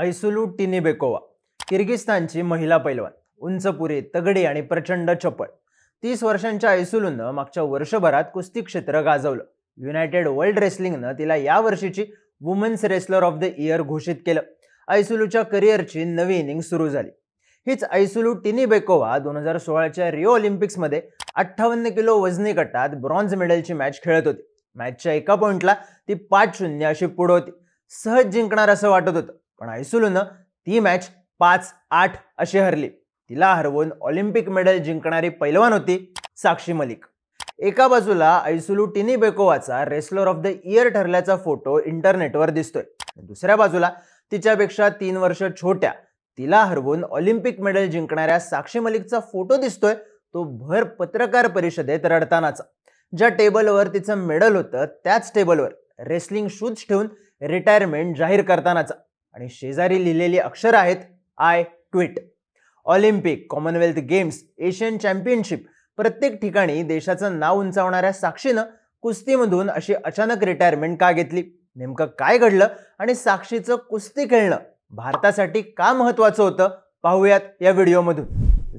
ऐसुलू टिनिबेकोवा किर्गिस्तानची महिला पैलवान उंचपुरी तगडी आणि प्रचंड चपळ. तीस वर्षांच्या ऐसुलूनं मागच्या वर्षभरात कुस्ती क्षेत्र गाजवलं. युनायटेड वर्ल्ड रेसलिंगनं तिला या वर्षीची women's wrestler of the year घोषित केलं. ऐसुलूच्या करिअरची नवी इनिंग सुरू झाली. हीच ऐसुलू टिनिबेकोवा दोन हजार सोळाच्या रिओ ऑलिम्पिक्समध्ये अठ्ठावन्न किलो वजनी गटात ब्रॉन्झ मेडलची मॅच खेळत होती. मॅचच्या एका पॉईंटला ती पाच शून्य अशी पुढं होती. सहज जिंकणार असं वाटत होतं. पण आयसुलूनं ती मॅच पाच आठ अशी हरली. तिला हरवून ऑलिम्पिक मेडल जिंकणारी पैलवान होती साक्षी मलिक. एका बाजूला ऐसुलू टिनिबेकोवाचा रेसलर ऑफ द इयर ठरल्याचा फोटो इंटरनेटवर दिसतोय. दुसऱ्या बाजूला तिच्यापेक्षा तीन वर्ष छोट्या तिला हरवून ऑलिम्पिक मेडल जिंकणाऱ्या साक्षी मलिकचा फोटो दिसतोय तो भर पत्रकार परिषदेत रडतानाचा. ज्या टेबलवर तिचं मेडल होतं त्याच टेबलवर रेसलिंग शूज ठेवून रिटायरमेंट जाहीर करतानाचा. आणि शेजारी लिहिलेली अक्षर आहेत I tweet Olympic Commonwealth Games Asian championship प्रत्येक ठिकाणी देशाचं नाव उंचावणाऱ्या साक्षीनं कुस्तीमधून अशी अचानक रिटायरमेंट का घेतली? नेमकं काय घडलं? आणि साक्षीचं कुस्ती खेळणं भारतासाठी का महत्वाचं होतं? पाहूयात या व्हिडिओमधून.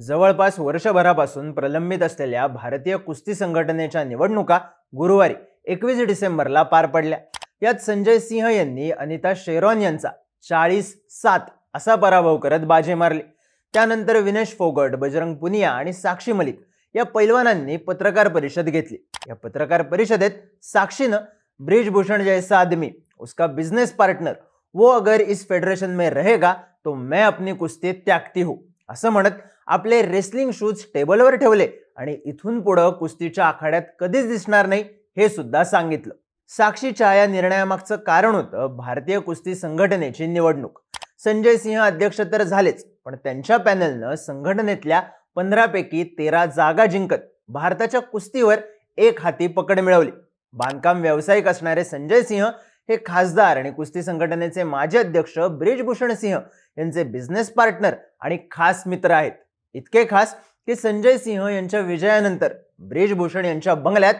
जवळपास वर्षभरापासून प्रलंबित असलेल्या भारतीय कुस्ती संघटनेच्या निवडणुका गुरुवारी एकवीस डिसेंबरला पार पडल्या. यात संजय सिंह यांनी अनिता शेरॉन यांचा चाळीस सात असा पराभव करत बाजे मारली. त्यानंतर विनेश फोगट बजरंग पुनिया आणि साक्षी मलिक या पैलवानांनी पत्रकार परिषद घेतली. या पत्रकार परिषदेत साक्षीनं ब्रिजभूषण जैसा आदमी उसका बिझनेस पार्टनर वो अगर इस फेडरेशन में रहेगा तो मैं अपनी कुस्ती त्यागती हूँ असं म्हणत आपले रेसलिंग शूज टेबलवर ठेवले आणि इथून पुढं कुस्तीच्या आखाड्यात कधीच दिसणार नाही हे सुद्धा सांगितलं. साक्षीच्या या निर्णयामागचं कारण होतं भारतीय कुस्ती संघटनेची निवडणूक. संजय सिंह अध्यक्ष तर झालेच पण त्यांच्या पॅनलनं संघटनेतल्या पंधरापैकी तेरा जागा जिंकत भारताच्या कुस्तीवर एक हाती पकड मिळवली. बांधकाम व्यावसायिक असणारे संजय सिंह हे खासदार आणि कुस्ती संघटनेचे माजी अध्यक्ष ब्रिजभूषण सिंह यांचे बिझनेस पार्टनर आणि खास मित्र आहेत. इतके खास की संजय सिंह यांच्या विजयानंतर ब्रिजभूषण यांच्या बंगल्यात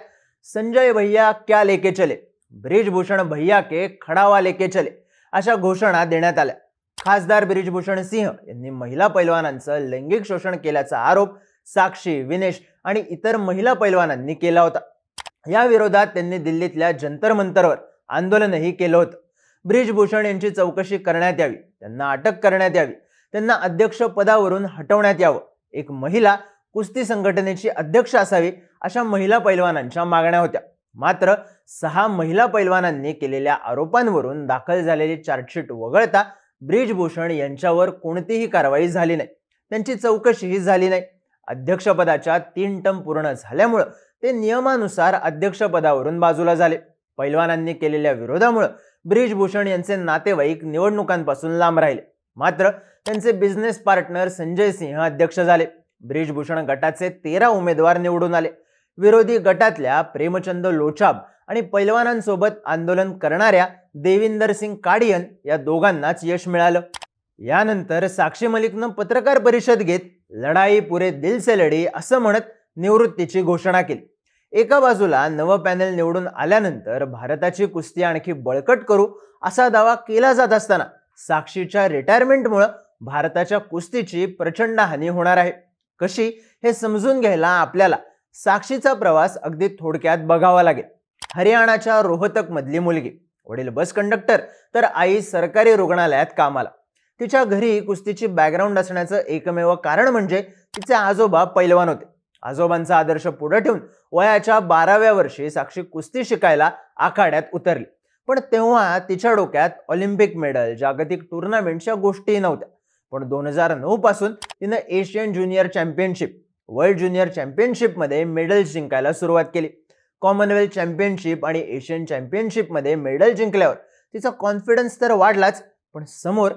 संजय भैया क्या लेके चले? ब्रिजभूषण भैया के खडावा लेके चले अशा घोषणा देण्यात आल्या. खासदार ब्रिजभूषण सिंह यांनी महिला पैलवानांचं लैंगिक शोषण केल्याचा आरोप साक्षी विनेश आणि इतर महिला पैलवानांनी केला होता. या विरोधात त्यांनी दिल्लीतल्या जंतर मंतरवर आंदोलनही केलं होतं. ब्रिजभूषण यांची चौकशी करण्यात यावी त्यांना अटक करण्यात यावी त्यांना अध्यक्ष पदावरून हटवण्यात यावं. एक महिला कुस्ती संघटनेची अध्यक्ष असावी अशा महिला पैलवानांच्या मागण्या होत्या. मात्र सहा महिला पैलवानांनी केलेल्या आरोपांवरून दाखल झालेली चार्जशीट वगळता ब्रिजभूषण यांच्यावर कोणतीही कारवाई झाली नाही. त्यांची चौकशीही झाली नाही. अध्यक्षपदाच्या तीन टर्म पूर्ण झाल्यामुळं ते नियमानुसार अध्यक्षपदावरून बाजूला झाले. पैलवानांनी केलेल्या विरोधामुळं ब्रिजभूषण यांचे नातेवाईक निवडणुकांपासून लांब राहिले. मात्र त्यांचे बिझनेस पार्टनर संजय सिंह अध्यक्ष झाले. ब्रिजभूषण गटाचे तेरा उमेदवार निवडून आले. विरोधी गटातल्या प्रेमचंद लोचाब आणि पैलवानांसोबत आंदोलन करणाऱ्या देविंदर सिंग काडियन या दोघांनाच यश मिळालं. यानंतर साक्षी मलिकनं पत्रकार परिषद घेत लढाई पुरे दिल से लढी असं म्हणत निवृत्तीची घोषणा केली. एका बाजूला नवं पॅनल निवडून आल्यानंतर भारताची कुस्ती आणखी बळकट करू असा दावा केला जात असताना साक्षीच्या रिटायरमेंटमुळं भारताच्या कुस्तीची प्रचंड हानी होणार आहे. कशी हे समजून घ्यायला आपल्याला साक्षीचा प्रवास अगदी थोडक्यात बघावा लागेल. हरियाणाच्या रोहतकमधली मुलगी. वडील बस कंडक्टर तर आई सरकारी रुग्णालयात कामाला. तिच्या घरी कुस्तीची बॅकग्राऊंड असण्याचं एकमेव कारण म्हणजे तिचे आजोबा पैलवान होते. आजोबांचा आदर्श पुढे ठेवून वयाच्या बाराव्या वर्षी साक्षी कुस्ती शिकायला आखाड्यात उतरली. पण तेव्हा तिच्या डोक्यात ऑलिम्पिक मेडल जागतिक टुर्नामेंटच्या गोष्टी नव्हत्या. पण दोन हजार नऊ पासून तिनं Asian junior championship world junior चॅम्पियनशिपमध्ये मेडल्स जिंकायला सुरुवात केली. कॉमनवेल्थ चॅम्पियनशिप आणि एशियन चॅम्पियनशिपमध्ये मेडल जिंकल्यावर तिचा कॉन्फिडन्स तर वाढलाच पण समोर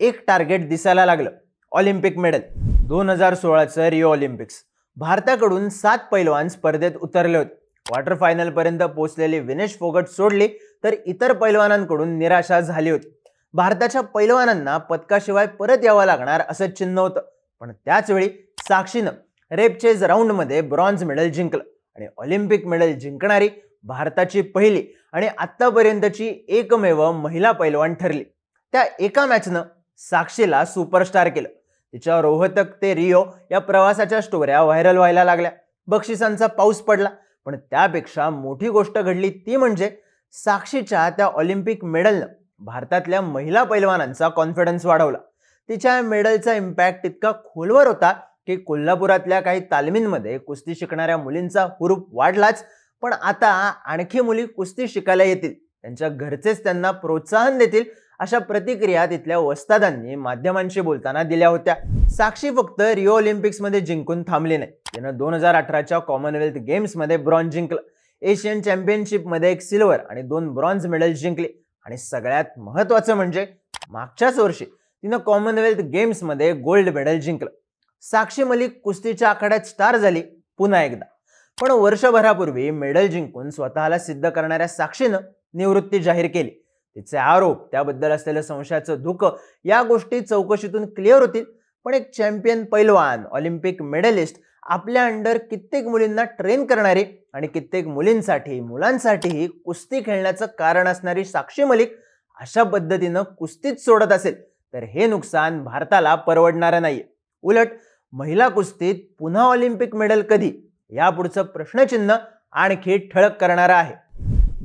एक टार्गेट दिसायला लागलं ऑलिम्पिक मेडल दोन हजार सोळाचं रिओ ऑलिम्पिक्स भारताकडून सात पैलवान स्पर्धेत उतरले होते. क्वार्टर फायनलपर्यंत पोहोचलेली विनेश फोगट सोडली तर इतर पैलवानांकडून निराशा झाली होती. भारताच्या पैलवानांना पदकाशिवाय परत यावं लागणार असं चिन्ह होतं पण त्याचवेळी साक्षीनं रेपचेज राऊंडमध्ये ब्रॉन्झ मेडल जिंकलं आणि ऑलिम्पिक मेडल जिंकणारी भारताची पहिली आणि आत्तापर्यंतची एकमेव महिला पैलवान ठरली. त्या एका मॅचनं साक्षीला सुपरस्टार केलं. तिच्या रोहतक ते रिओ या प्रवासाच्या स्टोऱ्या व्हायरल व्हायला लागल्या. बक्षिसांचा पाऊस पडला पण त्यापेक्षा मोठी गोष्ट घडली ती म्हणजे साक्षीच्या त्या ऑलिम्पिक मेडलनं भारतातल्या महिला पैलवानांचा कॉन्फिडन्स वाढवला. तिच्या मेडलचा इम्पॅक्ट इतका खोलवर होता की कोल्हापुरातल्या काही तालमींमध्ये कुस्ती शिकणाऱ्या मुलींचा हुरूप वाढलाच पण आता आणखी मुली कुस्ती शिकायला येतील. त्यांच्या घरचेच त्यांना प्रोत्साहन देतील अशा प्रतिक्रिया तिथल्या वस्तादांनी माध्यमांशी बोलताना दिल्या होत्या. साक्षी फक्त रिओ ऑलिम्पिक्समध्ये जिंकून थांबली नाही. तिनं दोन हजार अठराच्या कॉमनवेल्थ गेम्समध्ये ब्रॉन्झ जिंकलं. एशियन चॅम्पियनशिपमध्ये एक सिल्वर आणि दोन ब्रॉन्झ मेडल जिंकले. आणि सगळ्यात महत्त्वाचं म्हणजे मागच्याच वर्षी तिनं कॉमनवेल्थ गेम्समध्ये गोल्ड मेडल जिंकलं. साक्षी मलिक कुस्तीच्या आखाड्यात स्टार झाली पुन्हा एकदा. पण वर्षभरापूर्वी मेडल जिंकून स्वतःला सिद्ध करणाऱ्या साक्षीनं निवृत्ती जाहीर केली. तिचे आरोप त्याबद्दल असलेलं संशयाचं धुकं या गोष्टी चौकशीतून क्लिअर होतील. पण एक चॅम्पियन पैलवान ऑलिम्पिक मेडलिस्ट आपल्या अंडर कित्येक मुलींना ट्रेन करणारी आणि कित्येक मुलींसाठी मुलांसाठीही कुस्ती खेळण्याचं कारण असणारी साक्षी मलिक अशा पद्धतीनं कुस्तीच सोडत असेल तर हे नुकसान भारताला परवडणारं नाहीये. उलट महिला कुस्तीत पुन्हा ऑलिम्पिक मेडल कधी? यापुढचं प्रश्नचिन्ह आणखी ठळक करणारं आहे.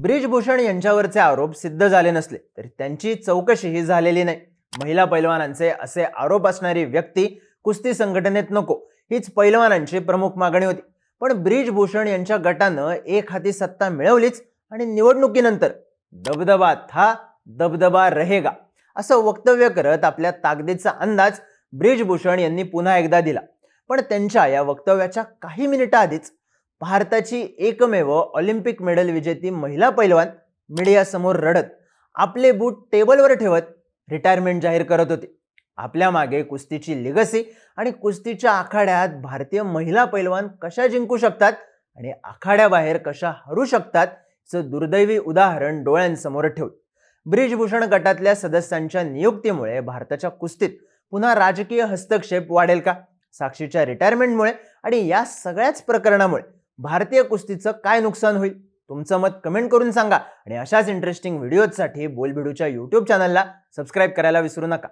ब्रिजभूषण यांच्यावरचे आरोप सिद्ध झाले नसले तरी त्यांची चौकशीही झालेली नाही. महिला पैलवानांचे असे आरोप असणारी व्यक्ती कुस्ती संघटनेत नको हीच पैलवानांची प्रमुख मागणी होती. पण ब्रिजभूषण यांच्या गटानं एक हाती सत्ता मिळवलीच आणि निवडणुकीनंतर दबदबा था दबदबा रहेगा असं वक्तव्य करत आपल्या ताकदीचा अंदाज ब्रिजभूषण यांनी पुन्हा एकदा दिला. पण त्यांच्या या वक्तव्याच्या काही मिनिटं आधीच भारताची एकमेव ऑलिम्पिक मेडल विजेती महिला पैलवान मीडियासमोर रडत आपले बूट टेबलवर ठेवत रिटायरमेंट जाहीर करत होते. आपल्या मागे कुस्तीची लिगसी आणि कुस्तीच्या आखाड्यात भारतीय महिला पैलवान कशा जिंकू शकतात आणि आखाड्याबाहेर कशा हरू शकतात चं दुर्दैवी उदाहरण डोळ्यांसमोर ठेवत ब्रिजभूषण गटातल्या सदस्यांच्या नियुक्तीमुळे भारताच्या कुस्तीत पुन्हा राजकीय हस्तक्षेप वाढेल का? साक्षीच्या रिटायरमेंटमुळे आणि या सगळ्याच प्रकरणामुळे भारतीय कुस्तीचं काय नुकसान होईल? तुमचं मत कमेंट करून सांगा. आणि अशाच इंटरेस्टिंग व्हिडिओजसाठी बोलबिडूच्या यूट्यूब चॅनलला सबस्क्राईब करायला विसरू नका.